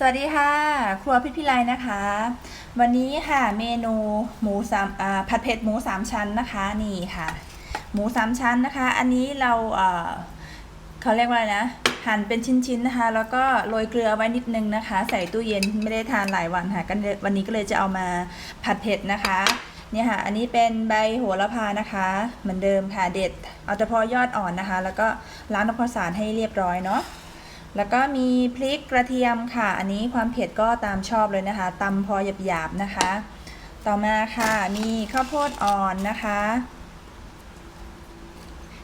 สวัสดีค่ะ ครัวพิพิไลนะคะ วันนี้ค่ะเมนูหมูสามผัดเผ็ดหมูสามชั้นนะคะนี่ค่ะ หมูสามชั้นนะคะ อันนี้เราเอ่อเขาเรียกว่าอะไรนะ หั่นเป็นชิ้นๆนะคะ แล้วก็โรยเกลือไว้นิดนึงนะคะ ใส่ตู้เย็นไม่ได้ทานหลายวันค่ะกันวันนี้ก็เลยจะเอามาผัดเผ็ดนะคะเนี่ยค่ะ อันนี้เป็นใบโหระพานะคะ เหมือนเดิมค่ะเด็ดเอาเฉพาะยอดอ่อนนะคะ แล้วก็ล้างน้ำความสะอาดให้เรียบร้อยเนาะ แล้วก็มีพริกกระเทียมค่ะ อันนี้ความเผ็ดก็ตามชอบเลยนะคะตำพอหยาบๆนะคะ ต่อมาค่ะมีข้าวโพดอ่อนนะคะ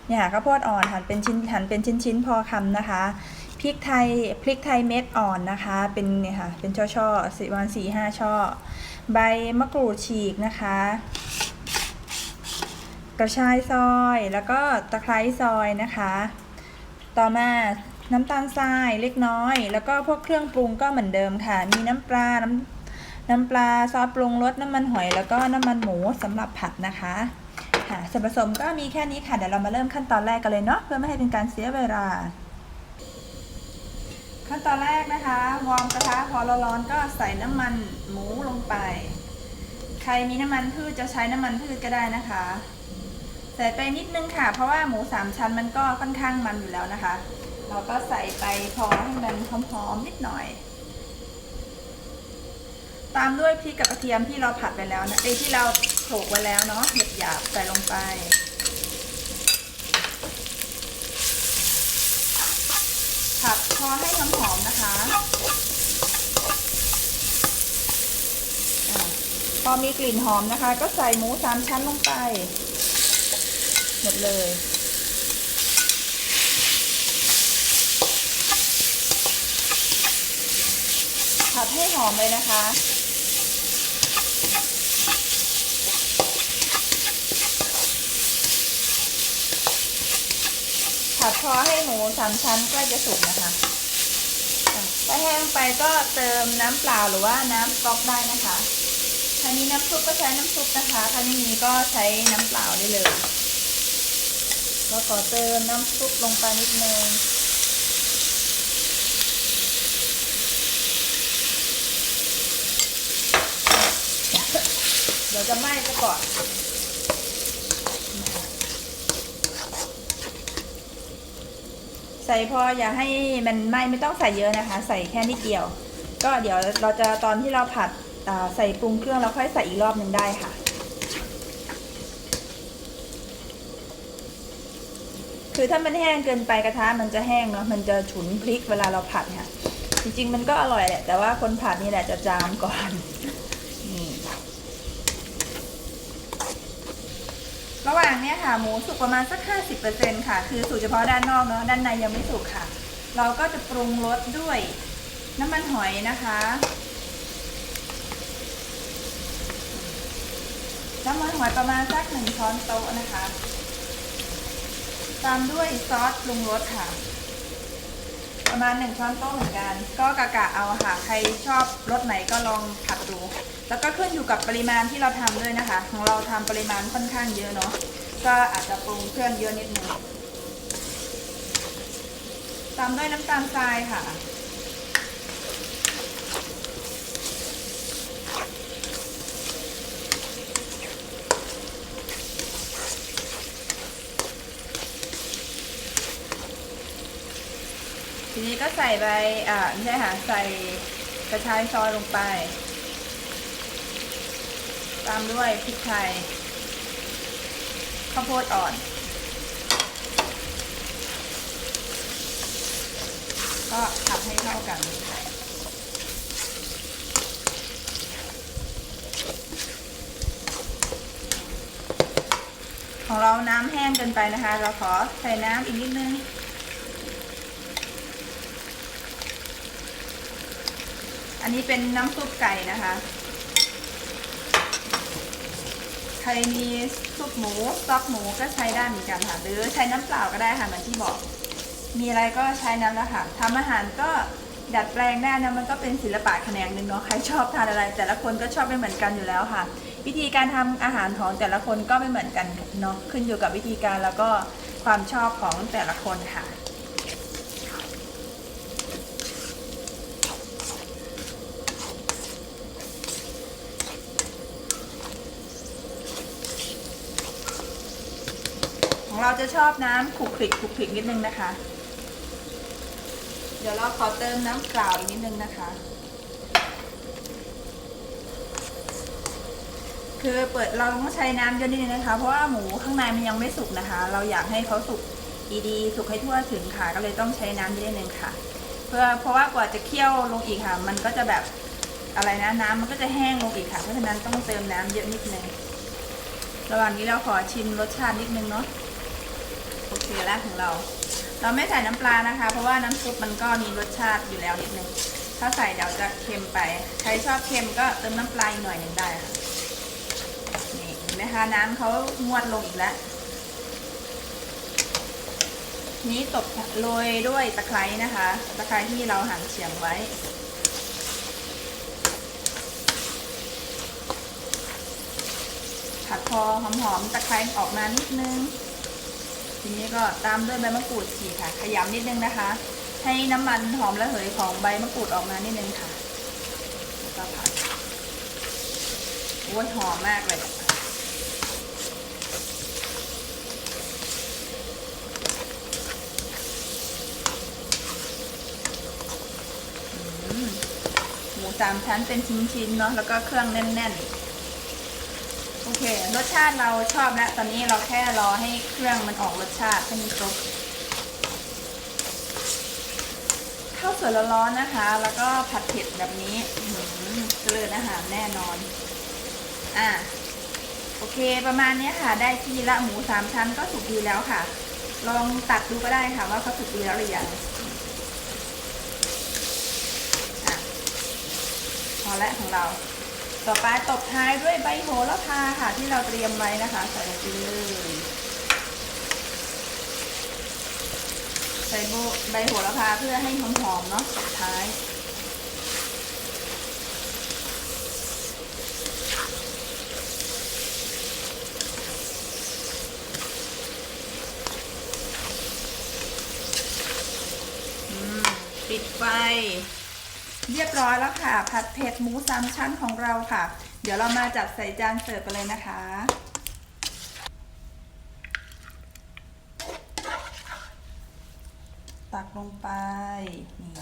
เนี่ยค่ะข้าวโพดอ่อนหั่นเป็นชิ้นหั่นเป็นชิ้นๆพอคำนะคะพริกไทยพริกไทยเม็ดอ่อนนะคะ เป็นเนี่ยค่ะเป็นช่อช่อสิวันสี่ห้าช่อ ใบมะกรูดฉีกนะคะ กระชายซอยแล้วก็ตะไคร้ซอยนะคะ ต่อมา น้ำตาลทรายเล็กน้อย แล้วก็พวกเครื่องปรุงก็เหมือนเดิมค่ะ มีน้ำปลา น้ำน้ำปลาซอสปรุงรสน้ำมันหอย แล้วก็น้ำมันหมูสำหรับผัดนะคะค่ะส่วนผสมก็มีแค่นี้ค่ะ เดี๋ยวเรามาเริ่มขั้นตอนแรกกันเลยเนาะเพื่อไม่ให้เป็นการเสียเวลา ขั้นตอนแรกนะคะ วอร์มกระทะพอร้อนๆก็ใส่น้ำมันหมูลงไป ใครมีน้ำมันพืชจะใช้น้ำมันพืชก็ได้นะคะใส่ไปนิดนึงค่ะ เพราะว่าหมูสามชั้นมันก็ค่อนข้างมันอยู่แล้วนะคะ เราก็ใส่ไปพอให้มันหอมๆนิดหน่อย ตามด้วยพริกกับกระเทียมที่เราผัดไปแล้วนะเอ้ที่เราโขลกไว้แล้วเนาะหยาบๆใส่ลงไปผัดพอให้หอมๆนะคะ พอมีกลิ่นหอมนะคะ ก็ใส่หมูสามชั้นลงไป หมดเลย ผัดใหอมเลยนะคะ ผัดพอให้หมูสามชั้นใกล้จะสุกนะคะถ้าแห้งไปก็เติมน้ำเปล่าหรือว่าน้ำสต๊อกได้นะคะถ้ามีน้ำซุปก็ใช้น้ำซุปนะคะถ้าไม่มีก็ใช้น้ำเปล่าได้เลย ก็ขอเติมน้ำซุปลงไปนิดนึง ดี๋ยวจะไหม้ซะก่อนใส่พออย่าให้มันไหม้ไม่ต้องใส่เยอะนะคะ ใส่แค่นิดเดียว ก็เดี๋ยวเราจะตอนที่เราผัดใส่ปรุงเครื่องเราค่อยใส่อีกรอบหนึ่งได้ค่ะ คือถ้ามันแห้งเกินไปกระทะมันจะแห้งเนาะมันจะฉุนพริกเวลาเราผัดค่ะจริงๆมันก็อร่อยแหละแต่ว่าคนผัดนี่แหละจะจามก่อน ระหว่างเนี้ยค่ะหมูสุกประมาณสัก 50%ค่ะ คือสุกเฉพาะด้านนอกเนาะด้านในยังไม่สุกค่ะ เราก็จะปรุงรสด้วยน้ำมันหอยนะคะ น้ำมันหอยประมาณสักหนึ่งช้อนโต๊ะนะคะ ตามด้วยซอสปรุงรสค่ะ ประมาณหนึ่งช้อนโต๊ะเหมือนกัน ก็กะกะเอาค่ะ ใครชอบรสไหนก็ลองผัดดู แล้วก็ขึ้นอยู่กับปริมาณที่เราทำด้วยนะคะ ของเราทำปริมาณค่อนข้างเยอะเนาะ ก็อาจจะปรุงเครื่องเยอะนิดนึงตามด้วยน้ำตาลทรายค่ะ ก็ใส่ใบอ่าไม่ใช่ค่ะใส่กระชายซอยลงไป ตามด้วยพริกไทยข้าวโพดอ่อน ก็ผัดให้เข้ากันของเราน้ำแห้งเกินไปนะคะ เราขอใส่น้ำอีกนิดนึง อันนี้เป็นน้ำซุปไก่นะคะ ใครมีซุปหมูสต๊อกหมูก็ใช้ได้เหมือนกันค่ะ หรือใช้น้ำเปล่าก็ได้ค่ะเหมือนที่บอก มีอะไรก็ใช้น้ำแล้วค่ะทำอาหารก็ดัดแปลงได้นะมันก็เป็นศิลปะแขนงหนึ่งเนาะใครชอบทานอะไร แต่ละคนก็ชอบไม่เหมือนกันอยู่แล้วค่ะ วิธีการทำอาหารของแต่ละคนก็ไม่เหมือนกันเนาะขึ้นอยู่กับวิธีการแล้วก็ความชอบของแต่ละคนค่ะ เราจะชอบน้ำขลุกขลิกขลุกขลิกนิดนึงนะคะ เดี๋ยวเราขอเติมน้ำเปล่าอีกนิดนึงนะคะ คือเปิดเราต้องใช้น้ำเยอะนิดนึงนะคะ เพราะว่าหมูข้างในมันยังไม่สุกนะคะ เราอยากให้เขาสุกดีๆสุกให้ทั่วถึงค่ะ ก็เลยต้องใช้น้ำเยอะนิดนึงค่ะ เพื่อเพราะว่ากว่าจะเคี่ยวลงอีกค่ะ มันก็จะแบบอะไรนะน้ำมันก็จะแห้งลงอีกค่ะ เพราะฉะนั้นต้องเติมน้ำเยอะนิดนึงระหว่างนี้เราขอชิมรสชาตินิดนึงเนาะ โอแล้วของเรา เราไม่ใส่น้ำปลานะคะ เพราะว่าน้ำซุปมันก็มีรสชาติอยู่แล้วนิดนึง ถ้าใส่เดี๋ยวจะเค็มไป ใครชอบเค็มก็เติมน้ำปลาอีกหน่อยหนึ่งได้ค่ะ นี่เห็นไหมคะน้ำเขางวดลงอีกแล้ว นี้ตบโรยด้วยตะไคร้นะคะ ตะไคร้ที่เราหั่นเฉียงไว้ผัดพอหอมๆตะไคร้ออกมานิดนึง ทีนี้ก็ตามด้วยใบมะกรูดฉีกค่ะ ขยำนิดนึงนะคะ ให้น้ำมันหอมระเหยของใบมะกรูดออกมานิดนึงค่ะแล้วก็ผัดโอ้ยหอมมากเลยหมูสามชั้นเป็นชิ้นๆเนาะแล้วก็เครื่องแน่นๆ โอเค รสชาติเราชอบแล้ว ตอนนี้เราแค่รอให้เครื่องมันออกรสชาติให้มันครบข้าวสวยร้อนๆนะคะ แล้วก็ผัดเผ็ดแบบนี้อื้อหือเจริญอาหารแน่นอน อะโอเคประมาณนี้ค่ะ ได้ที่ละหมูสามชั้นก็สุกดีแล้วค่ะ ลองตัดดูก็ได้ค่ะว่าเขาสุกดีแล้วหรือยังพอแล้วของเรา ต่อไปตบท้ายด้วยใบโหระพาค่ะ ที่เราเตรียมไว้นะคะ ใส่ลงไปเลยใส่ใบโหระพาเพื่อให้หอมๆเนาะตบท้ายปิดไฟ เรียบร้อยแล้วค่ะ ผัดเผ็ดหมูสามชั้นของเราค่ะ เดี๋ยวเรามาจัดใส่จานเสิร์ฟกันเลยนะคะ ตักลงไปนี่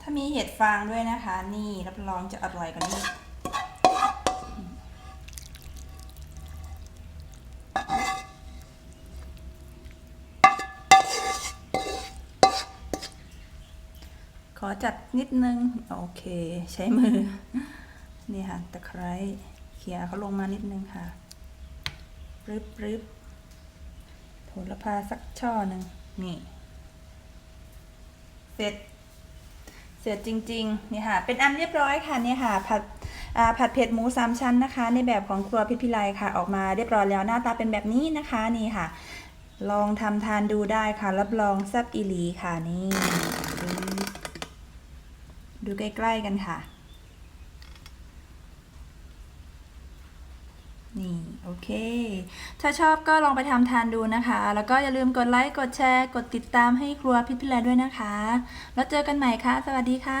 ถ้ามีเห็ดฟางด้วยนะคะ นี่รับรองจะอร่อยกว่านี้ จัดนิดนึง โอเค ใช้มือ นี่ค่ะตะไคร้เขี่ยเขาลงมานิดนึงค่ะปรึบปรึบโหระพาสักช่อหนึ่งนี่ เสร็จ เสร็จจริงๆ นี่ค่ะ เป็นอันเรียบร้อยค่ะนี่ค่ะ ผัดผัดเผ็ดหมูสามชั้นนะคะ ในแบบของครัวพิพิไลค่ะ ออกมาเรียบร้อยแล้วหน้าตาเป็นแบบนี้นะคะนี่ค่ะ ลองทำทานดูได้ค่ะ รับรองแซ่บอีหลีค่ะนี่ ดูใกล้ ๆ กันค่ะ นี่ โอเค ถ้าชอบก็ลองไปทำทานดูนะคะ แล้วก็อย่าลืมกดไลค์ กดแชร์ กดติดตามให้ครัวพิพิแลด้วยนะคะ แล้วเจอกันใหม่ค่ะ สวัสดีค่ะ